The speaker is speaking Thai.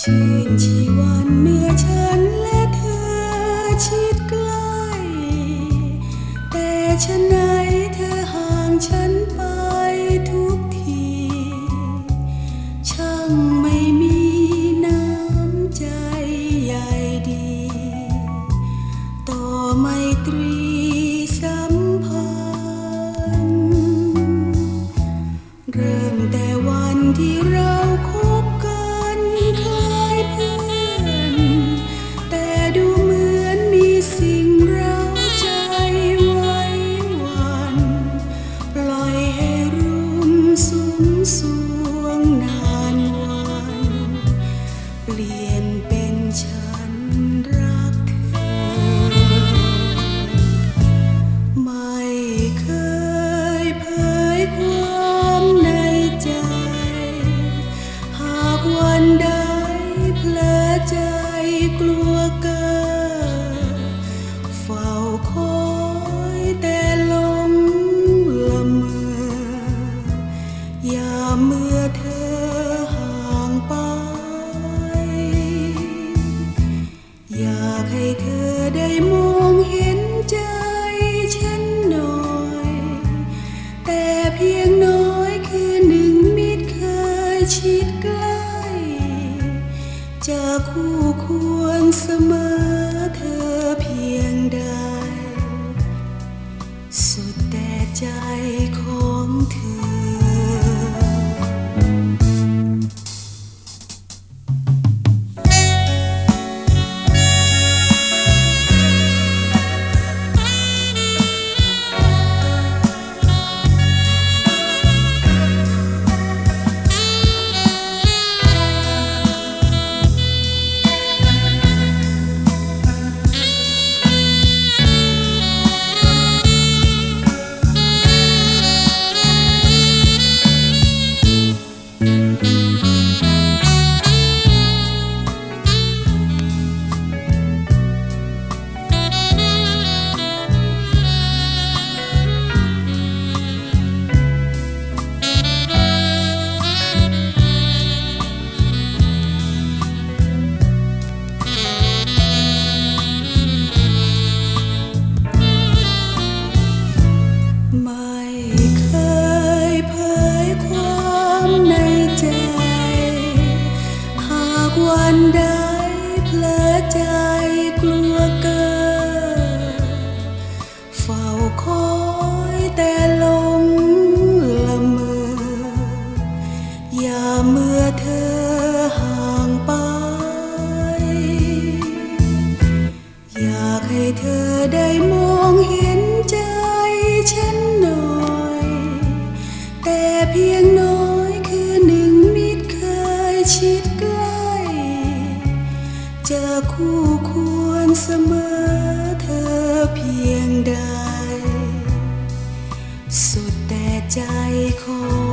ชื่นชีวันเมื่อฉัน แต่ฉัไหนเธอห่างฉันไปทุกที ช่างไม่มีน้ำใจใหญ่ดี ต่อไมตรีสัมพันธ์ เริ่มแต่วันที่เรา จากคู่ควรเสมอเธอเพียงใด สุดแต่ใจขอ วันใดเพลอใจ คู่ควรเสมอเธอเพียงใด สุดแต่ใจของ